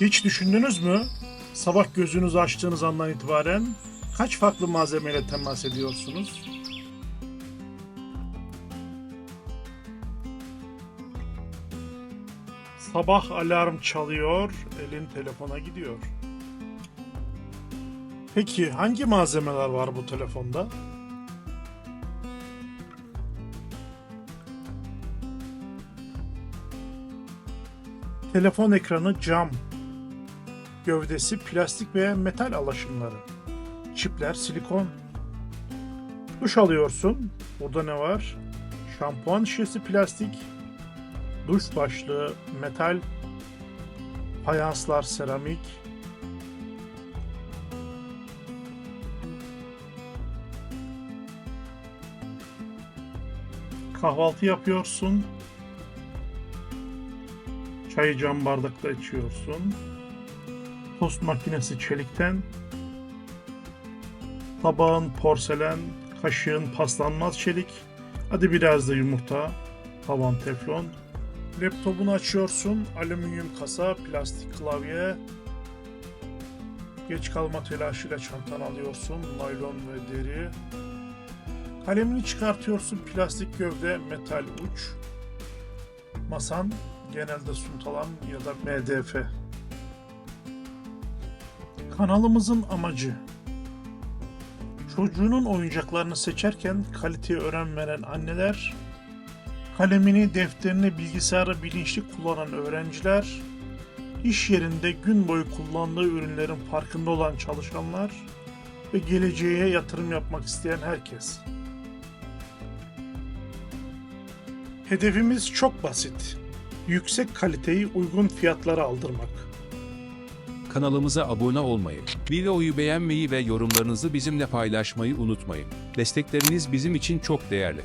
Hiç düşündünüz mü? Sabah gözünüzü açtığınız andan itibaren kaç farklı malzemeyle temas ediyorsunuz? Sabah alarm çalıyor, elin telefona gidiyor. Peki hangi malzemeler var bu telefonda? Telefon ekranı cam. Gövdesi plastik veya metal alaşımları. Çipler silikon. Duş alıyorsun. Burada ne var? Şampuan şişesi plastik. Duş başlığı metal. Fayanslar seramik. Kahvaltı yapıyorsun. Çayı cam bardakta içiyorsun. Tost makinesi çelikten. Tabağın porselen, kaşığın paslanmaz çelik. Hadi biraz da yumurta. Tavan teflon. Laptopunu açıyorsun. Alüminyum kasa, plastik klavye. Geç kalma telaşıyla çantanı alıyorsun. Naylon ve deri. Kalemini çıkartıyorsun. Plastik gövde, metal uç. Masan genelde suntalan ya da MDF. Kanalımızın amacı çocuğunun oyuncaklarını seçerken kaliteye önem veren anneler, kalemini, defterini, bilgisayarı bilinçli kullanan öğrenciler, iş yerinde gün boyu kullandığı ürünlerin farkında olan çalışanlar ve geleceğe yatırım yapmak isteyen herkes. Hedefimiz çok basit. Yüksek kaliteyi uygun fiyatlara aldırmak. Kanalımıza abone olmayı, videoyu beğenmeyi ve yorumlarınızı bizimle paylaşmayı unutmayın. Destekleriniz bizim için çok değerli.